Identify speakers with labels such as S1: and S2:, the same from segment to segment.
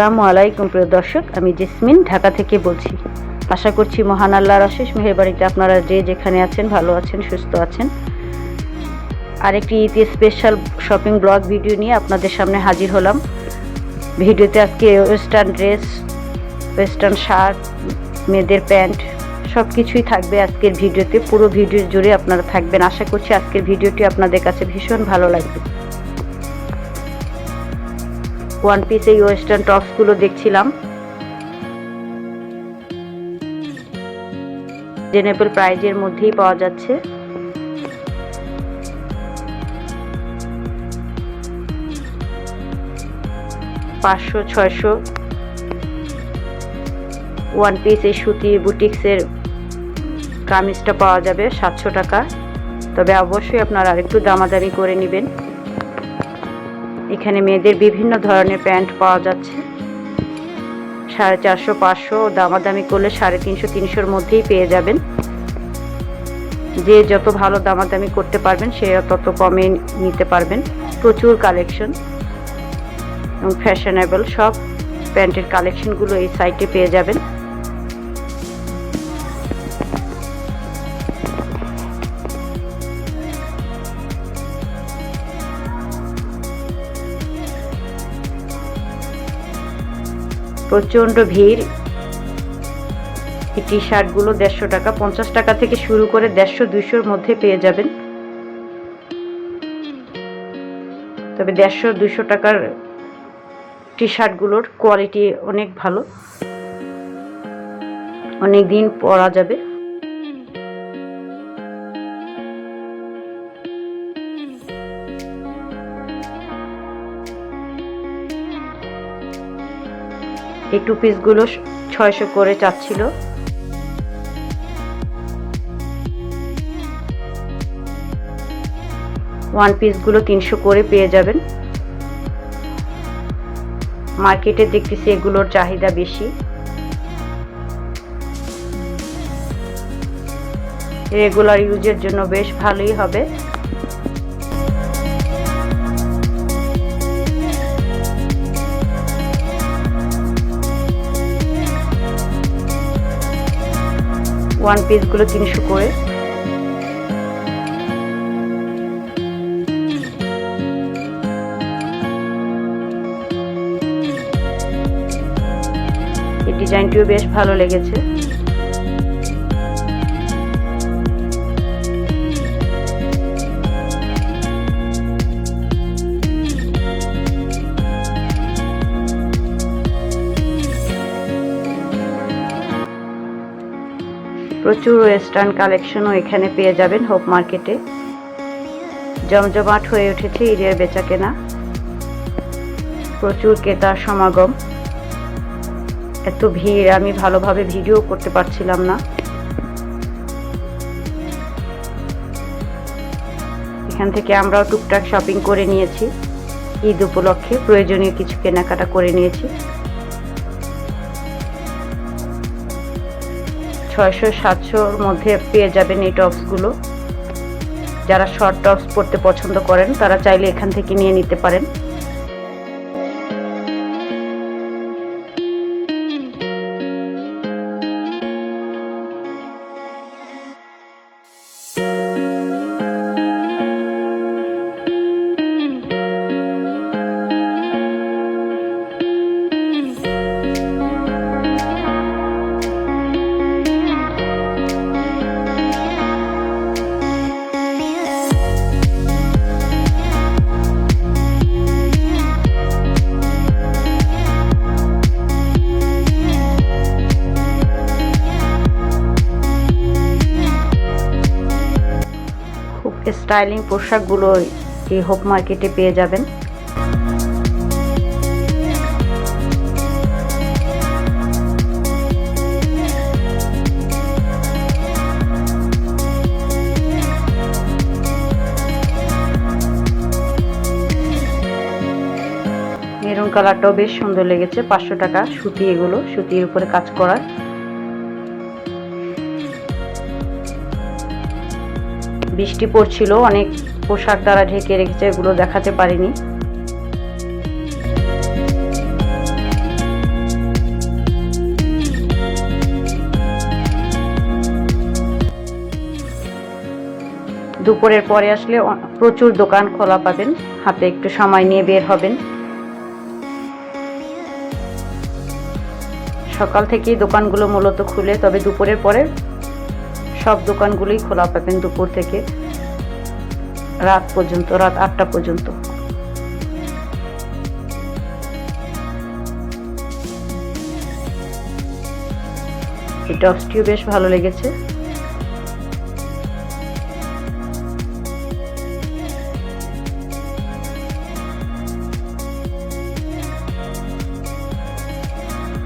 S1: আসসালামু আলাইকুম, প্রিয় দর্শক। আমি জেসমিন, ঢাকা থেকে বলছি। আশা করছি মহান আল্লাহর অশেষ মেহেরবাড়িতে আপনারা যে যেখানে আছেন, ভালো আছেন, সুস্থ আছেন। আরেকটি Eid special shopping vlog video নিয়ে আপনাদের সামনে হাজির হলাম। ভিডিওতে আজকে ওয়েস্টার্ন ড্রেস ওয়েস্টার্ন শার্ট মেয়েদের প্যান্ট সব কিছুই থাকবে আজকের ভিডিওতে। পুরো ভিডিও জুড়ে আপনারা থাকবেন। আশা করছি আজকের ভিডিওটি আপনাদের কাছে ভীষণ ভালো লাগবে। ওয়ান পিস এই ওয়েস্টার্ন টপসগুলো দেখছিলাম। রিজনেবল প্রাইজের মধ্যেই পাওয়া যাচ্ছে। পাঁচশো, ছয়শো। ওয়ান পিস এই সুতি বুটিক্সের কামিজটা পাওয়া যাবে সাতশো টাকা। তবে অবশ্যই আপনারা আরেকটু দামাদামি করে নেবেন। এখানে মেয়েদের বিভিন্ন ধরনের প্যান্ট পাওয়া যাচ্ছে। সাড়ে চারশো, পাঁচশো দামাদামি করলে সাড়ে তিনশো, তিনশোর মধ্যেই পেয়ে যাবেন। যে যত ভালো দামাদামি করতে পারবেন, সে তত কমে নিতে পারবেন। প্রচুর কালেকশন। এবং ফ্যাশনেবল সব প্যান্টের কালেকশনগুলো এই সাইটে পেয়ে যাবেন। প্রচণ্ড ভিড়। এই টি শার্টগুলো দেড়শো টাকা, পঞ্চাশ টাকা থেকে শুরু করে দেড়শো, দুইশোর মধ্যে পেয়ে যাবেন। তবে দেড়শো দুশো টাকার টি শার্টগুলোর কোয়ালিটি অনেক ভালো। অনেক দিন পরা যাবে। এই টু পিসগুলো ছয়শো করে চাচ্ছিল। ওয়ান পিসগুলো তিনশো করে পেয়ে যাবেন। মার্কেটে দেখতেছি এগুলোর চাহিদা বেশি। রেগুলার ইউজের জন্য বেশ ভালোই হবে। ওয়ান পিসগুলো তিনশো করে। এই ডিজাইনটিও বেশ ভালো লেগেছে। প্রচুর ওয়েস্টার্ন কালেকশনও এখানে পেয়ে যাবেন হোপ মার্কেটে। জমজমাট হয়ে উঠেছে ঈদের বেচা কেনা প্রচুর ক্রেতার সমাগম। এত ভিড়, আমি ভালোভাবে ভিডিও করতে পারছিলাম না। এখান থেকে আমরাও টুকটাক শপিং করে নিয়েছি। ঈদ উপলক্ষে প্রয়োজনীয় কিছু কেনাকাটা করে নিয়েছি। ছয়শো, সাতশোর মধ্যে পেয়ে যাবেন এই টপসগুলো যারা শর্ট টপস পরতে পছন্দ করেন, তারা চাইলে এখান থেকে নিয়ে নিতে পারেন। স্টাইলিং পোশাকগুলো এই হোপ মার্কেটে পেয়ে যাবেন। মেরুন কালারটাও বেশ সুন্দর লেগেছে, পাঁচশো টাকা সুতি এগুলো, সুতির উপরে কাজ করা বৃষ্টি পড়ছিল, অনেক পোশাক তারা ঢেকে রেখেছে, এগুলো দেখাতে পারিনি। দুপুরের পরে আসলে প্রচুর দোকান খোলা পাবেন, হাতে একটু সময় নিয়ে বের হবেন। সকাল থেকেই দোকানগুলো মূলত খুলে, তবে দুপুরের পরে সব দোকানগুলোই খোলা পাবেন দুপুর থেকে রাত পর্যন্ত, রাত আটটা পর্যন্ত। এই টপসটিও বেশ ভালো লেগেছে।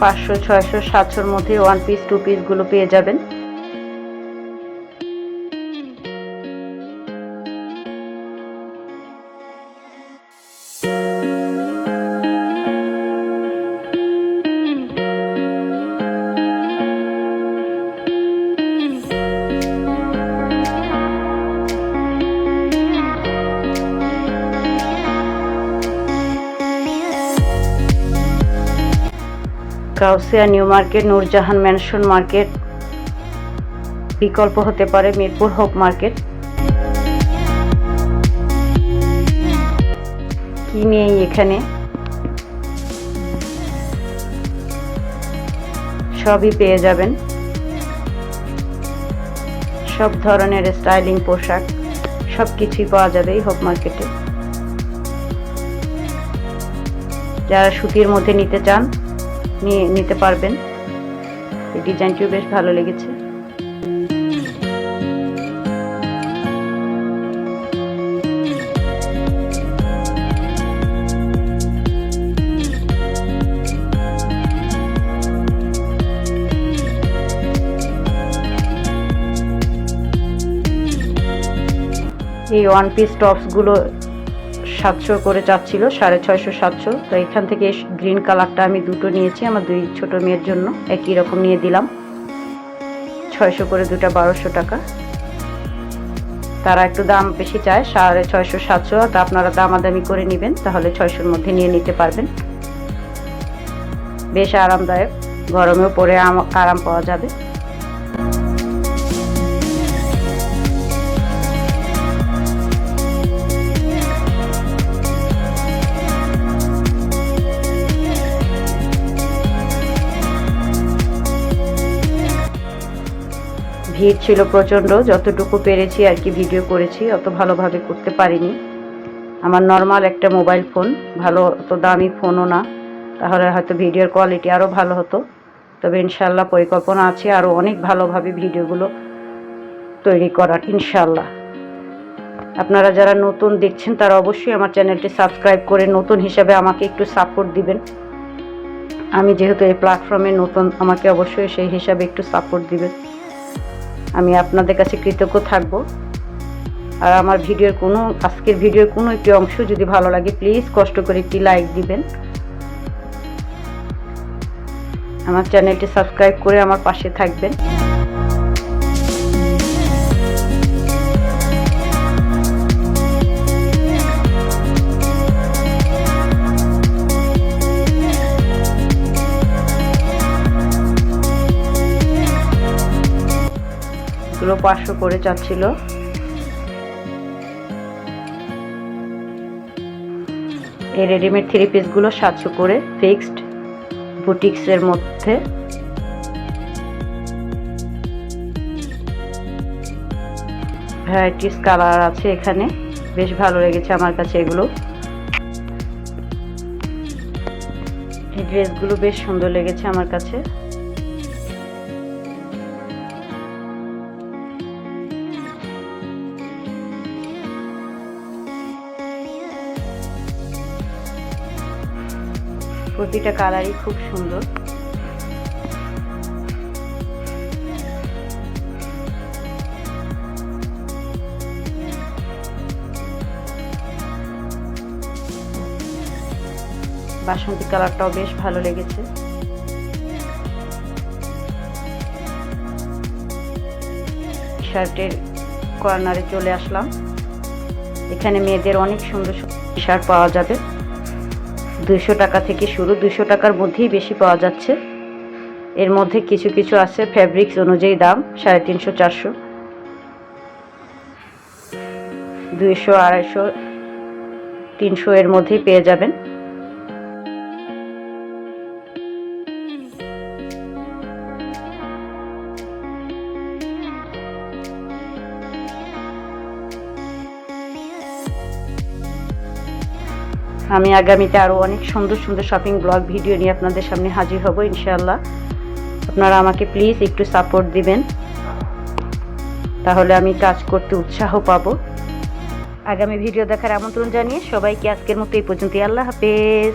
S1: পাঁচশো, ছয়শো, সাতশোর মধ্যে ওয়ান পিস টু পিসগুলো পেয়ে যাবেন। কাউসিয়া new market, Noorjahan mansion market, বিকল্প হতে পারে মিরপুর হোপ মার্কেট। কি নেই এখানে? সবই পেয়ে যাবেন। সব ধরনের স্টাইলিং পোশাক সব কিছুই পাওয়া যাবে এই হোপ মার্কেটে। যারা সুতির মধ্যে নিতে চান নিয়ে নিতে পারবেন। এই ডিজাইনটিও বেশ ভালো লেগেছে। এই ওয়ান পিস টপসগুলো সাতশো করে চাচ্ছিল সাড়ে ছয়শো, সাতশো। তো এখান থেকে গ্রিন কালারটা আমি দুটো নিয়েছি, আমার দুই ছোট মেয়ের জন্য। একই রকম নিয়ে দিলাম। ছয়শো করে দুটা বারোশো টাকা। তারা একটু দাম বেশি চায়, সাড়ে ছয়শো, সাতশো। তা আপনারা দামাদামি করে নেবেন, তাহলে ছয়শোর মধ্যে নিয়ে নিতে পারবেন। বেশ আরামদায়ক। গরমেও পরে আরাম পাওয়া যাবে। ভিড় ছিল প্রচণ্ড, যতটুকু পেরেছি আর কি ভিডিও করেছি, অত ভালোভাবে করতে পারিনি। আমার নর্মাল একটা মোবাইল ফোন ভালো অত দামি ফোনও না, তাহলে হয়তো ভিডিওর কোয়ালিটি আরও ভালো হতো। তবে ইনশাল্লাহ পরিকল্পনা আছে আরও অনেক ভালোভাবে ভিডিওগুলো তৈরি করার ইনশাল্লাহ আপনারা যারা নতুন দেখছেন, তারা অবশ্যই আমার চ্যানেলটি সাবস্ক্রাইব করে নতুন হিসাবে আমাকে একটু সাপোর্ট দিবেন। আমি যেহেতু এই প্ল্যাটফর্মে নতুন, আমাকে অবশ্যই সেই হিসাবে একটু সাপোর্ট দিবেন। আমি আপনাদের কাছে কৃতজ্ঞ থাকব। আর আমার ভিডিওর কোনো, আজকের ভিডিওর কোনো একটি অংশ যদি ভালো লাগে, প্লিজ কষ্ট করে একটি লাইক দিবেন। আমার চ্যানেলটি সাবস্ক্রাইব করে আমার পাশে থাকবেন। এগুলো পাঁচশো করে চাচ্ছিল এই রেডিমেড থ্রি পিসগুলো সাতশো করে ফিক্সড বুটিক্সের মধ্যে। ভ্যারাইটিস কালার আছে এখানে। বেশ ভালো লেগেছে আমার কাছে এগুলো। এই ড্রেসগুলো বেশ সুন্দর লেগেছে আমার কাছে। প্রতিটা কালারই খুব সুন্দর। বাসন্তী কালারটাও বেশ ভালো লেগেছে। শার্টের কর্নারে চলে আসলাম। এখানে মেয়েদের অনেক সুন্দর শার্ট পাওয়া যাবে। দুইশো টাকা থেকে শুরু দুশো টাকার মধ্যেই বেশি পাওয়া যাচ্ছে। এর মধ্যে কিছু কিছু আছে ফ্যাব্রিক্স অনুযায়ী দাম, সাড়ে তিনশো, চারশো। দুইশো, আড়াইশো, তিনশো এর মধ্যেই পেয়ে যাবেন। আমি আগামীতে আরও অনেক সুন্দর সুন্দর শপিং ব্লগ ভিডিও নিয়ে আপনাদের সামনে হাজির হব, ইনশাআল্লাহ। আপনারা আমাকে প্লিজ একটু সাপোর্ট দিবেন। তাহলে আমি কাজ করতে উৎসাহ পাব। আগামী ভিডিও দেখার আমন্ত্রণ জানিয়ে সবাইকে আজকের মতো এই পর্যন্ত আল্লাহ হাফেজ।